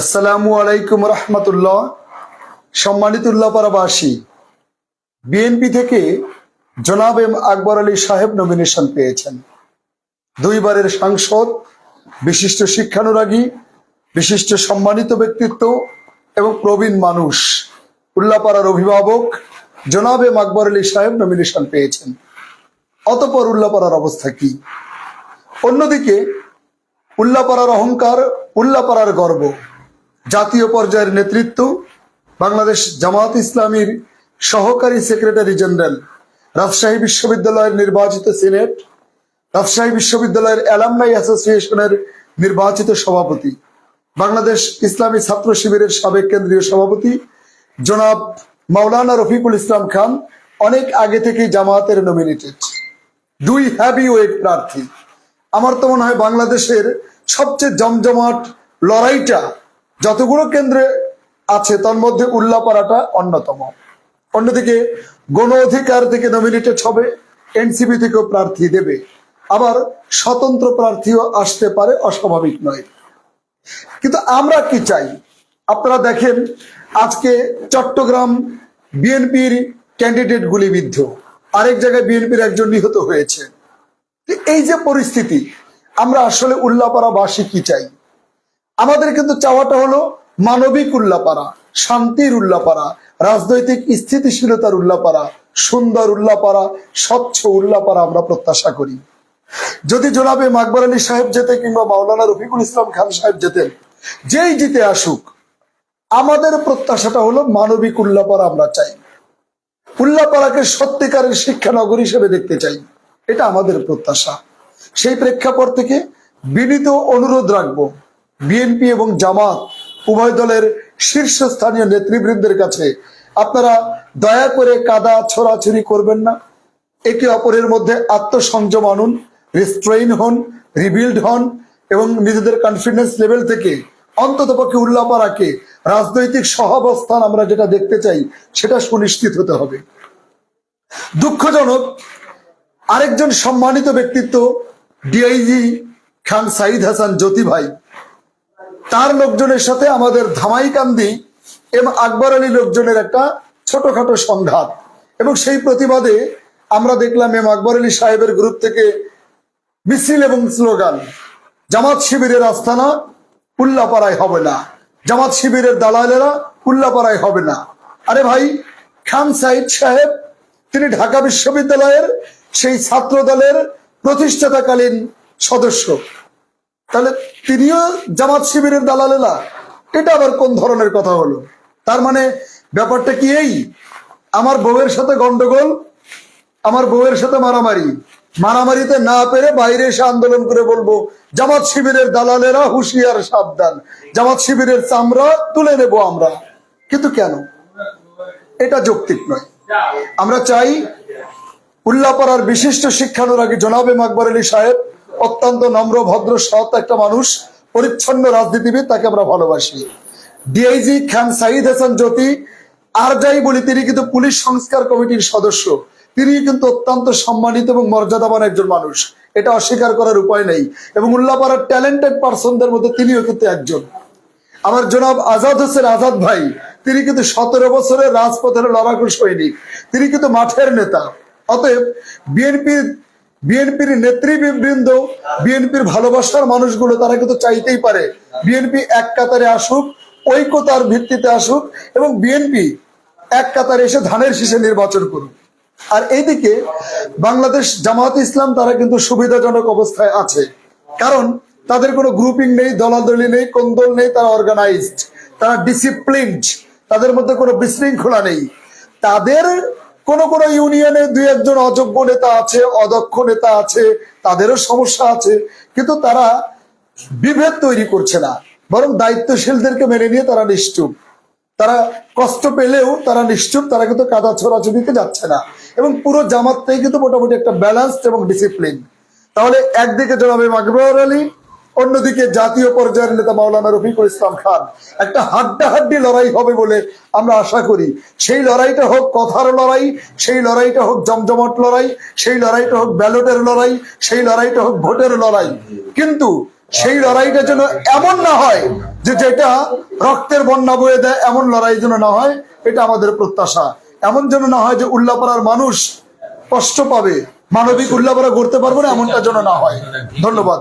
আসসালামু আলাইকুম রহমতুল্লাহ। সম্মানিত উল্লাপাড়াবাসী বিএনপি থেকে জনাব এম আকবর আলী সাহেব নমিনেশন পেয়েছেন। দুইবারের সাংসদ, বিশিষ্ট শিক্ষানুরাগী, বিশিষ্ট সম্মানিত ব্যক্তিত্ব এবং প্রবীণ মানুষ। উল্লাপাড়ার অভিভাবক জনাব এম আকবর আলী সাহেব নমিনেশন পেয়েছেন। অতপর উল্লাপাড়ার অবস্থা কি? অন্যদিকে উল্লাপাড়ার অহংকার, উল্লাপাড়ার গর্ব। জাতীয় পর্যায়ের নেতৃত্ব, বাংলাদেশ জামাত ইসলামীর সহকারী সেক্রেটারি জেনারেল, রাজশাহী বিশ্ববিদ্যালয়ের নির্বাচিত সিনেট, রাজশাহী বিশ্ববিদ্যালয়ের অ্যালামনাই অ্যাসোসিয়েশনের নির্বাচিত সভাপতি, বাংলাদেশ ইসলামী ছাত্র শিবিরের সাবেক কেন্দ্রীয় সভাপতি, জনাব মাওলানা রফিকুল ইসলাম খান, অনেক আগে থেকেই জামায়াতের নমিনেটেড দুই হ্যাভি ওয়েট প্রার্থী? আমার তো মনে হয় বাংলাদেশের সবচেয়ে জমজমাট লড়াইটা যতগুলো কেন্দ্রে আছে, তার মধ্যে উল্লাপাড়াটা অন্যতম। অন্যদিকে গণ অধিকার থেকে নমিনেটেড হবে এনসিপি থেকেও প্রার্থী দেবে। আবার স্বতন্ত্র প্রার্থীও আসতে পারে, অস্বাভাবিক নয়। কিন্তু আমরা কি চাই? আপনারা দেখেন, আজকে চট্টগ্রাম বিএনপির ক্যান্ডিডেট গুলিবিদ্ধ আরেক জায়গায় বিএনপির একজন নিহত হয়েছে। এই যে পরিস্থিতি, আমরা আসলে উল্লাপাড়াবাসী কি চাই? আমাদের কিন্তু চাওয়াটা হলো মানবিক উল্লাপাড়া, শান্তির উল্লাপাড়া, রাজনৈতিক স্থিতিশীলতার উল্লাপাড়া, সুন্দর উল্লাপাড়া, স্বচ্ছ উল্লাপাড়া আমরা প্রত্যাশা করি। যদি জনাবে মাকবর আলী সাহেব যেতে কিংবা মাওলানা রফিকুল ইসলাম খান সাহেব যেতেন যেই জিতে আসুক, আমাদের প্রত্যাশাটা হলো মানবিক উল্লাপাড়া আমরা চাই। উল্লাপাড়াকে সত্যিকারের শিক্ষানগর হিসেবে দেখতে চাই। এটা আমাদের প্রত্যাশা। সেই প্রেক্ষাপট থেকে বিনীত অনুরোধ রাখব। বিএনপি এবং জামাত উভয় দলের শীর্ষস্থানীয় নেতৃবৃন্দের কাছে আপনারা দয়া করে কাদা ছড়াছড়ি করবেন না। একে অপরের মধ্যে আত্মসংযম আনুন রিস্ট্রেইন হন রিবিল্ড হন এবং নিজেদের কনফিডেন্স লেভেল থেকে অন্তত পক্ষে উল্লাপাড়াকে রাজনৈতিক সহাবস্থান আমরা যেটা দেখতে চাই, সেটা সুনিশ্চিত হতে হবে। দুঃখজনক, আরেকজন সম্মানিত ব্যক্তিত্ব ডিআইজি খান সাইদ হাসান জ্যোতি ভাই তার লোকজনের সাথে আমাদের ধামাইকান্দি এম আকবর আলী লোকজনের একটা ছোটখাটো সংঘাত। এবং সেই প্রতিবাদে আমরা দেখলাম এম আকবর আলী সাহেবের গ্রুপ থেকে মিছিল এবং স্লোগান, জামাত শিবিরের আস্থানা উল্লাপাড়ায় হবে না। জামাত শিবিরের দালালেরা উল্লাপাড়ায় হবে না। আরে ভাই, খান সাইদ সাহেব, তিনি ঢাকা বিশ্ববিদ্যালয়ের সেই ছাত্র দলের প্রতিষ্ঠাতাকালীন সদস্য। তাহলে তিনিও জামাত শিবিরের দালালেলা এটা আবার কোন ধরনের কথা হলো? তার মানে ব্যাপারটা কি এই? আমার বউয়ের সাথে গন্ডগোল, আমার বউয়ের সাথে মারামারি। মারামারিতে না পেরে বাইরে এসে আন্দোলন করে বলব, জামাত শিবিরের দালালেরা হুঁশিয়ার, সাবধান। জামাত শিবিরের চামড়া তুলে নেব আমরা। কিন্তু কেন? এটা যৌক্তিক নয়। আমরা চাই উল্লাপাড়ার বিশিষ্ট শিক্ষানুরাগী জনাবে আকবর আলী সাহেব অত্যন্ত নম্র, ভদ্র, সৎ একটা মানুষ, পরিচ্ছন্ন রাজনীতিবিদ, তাকে আমরা ভালোবাসি। ডিআইজি খান সাইদ হাসান জ্যোতি, আর যাই বলি, তিনি কিন্তু পুলিশ সংস্কার কমিটির সদস্য। তিনি কিন্তু অত্যন্ত সম্মানিত এবং মর্যাদাবান একজন মানুষ। এটা অস্বীকার করার উপায় নেই। এবং উল্লাপাড়ার ট্যালেন্টেড পার্সনদের মধ্যে তিনিও কিন্তু একজন। আমার জনাব আজাদ হোসেন আজাদ ভাই, তিনি কিন্তু সতেরো বছরের রাজপথের লড়াকু সৈনিক। তিনি কিন্তু মাঠের নেতা। অতএব বিএনপির বিএনপির নেতৃবৃন্দ, বিএনপির ভালোবাসার মানুষগুলো, তারা কিন্তু চাইতেই পারে। বিএনপি এক কাতারে আসুক, ঐক্যতার ভিত্তিতে আসুক এবং বিএনপি এক কাতারে এসে ধানের শীষে নির্বাচন করুক। আর এইদিকে বাংলাদেশ জামাত ইসলাম, তারা কিন্তু সুবিধাজনক অবস্থায় আছে। কারণ তাদের কোনো গ্রুপিং নেই, দলাদলি নেই, কোন্দল নেই, তারা অর্গানাইজড তারা ডিসিপ্লিনড তাদের মধ্যে কোনো বিশৃঙ্খলা নেই। তাদের কোন কোন ইউনিয়নে দুই একজন অযোগ্য নেতা আছে, অদক্ষ নেতা আছে, তাদেরও সমস্যা আছে, কিন্তু তারা বিভেদ তৈরি করছে না। বরং দায়িত্বশীলদেরকে মেনে নিয়ে তারা নিশ্চুপ। তারা কষ্ট পেলেও তারা নিশ্চুপ, তারা কিন্তু কাদা ছোড়াছুড়িতে যাচ্ছে না। এবং পুরো জামাতটাই কিন্তু মোটামুটি একটা ব্যালেন্সড এবং ডিসিপ্লিন তাহলে একদিকে জনাবে মাকবর আলী অন্যদিকে জাতীয় পর্যায়ের নেতা মাওলানা রফিকুল ইসলাম খান, একটা হাড্ডাহাড্ডি লড়াই হবে বলে আমরা আশা করি। সেই লড়াইটা হোক কথার লড়াই, সেই লড়াইটা হোক জমজমট লড়াই, সেই লড়াইটা হোক ব্যালটের লড়াই, সেই লড়াইটা হোক ভোটের লড়াই। কিন্তু সেই লড়াইটা যেন এমন না হয় যে যেটা রক্তের বন্যা বয়ে দেয়, এমন লড়াই যেন না হয়, এটা আমাদের প্রত্যাশা। এমন যেন না হয় যে উল্লাপাড়ার মানুষ কষ্ট পাবে, মানবিক উল্লাপাড়া করতে পারব না, এমনটা যেন না হয়। ধন্যবাদ।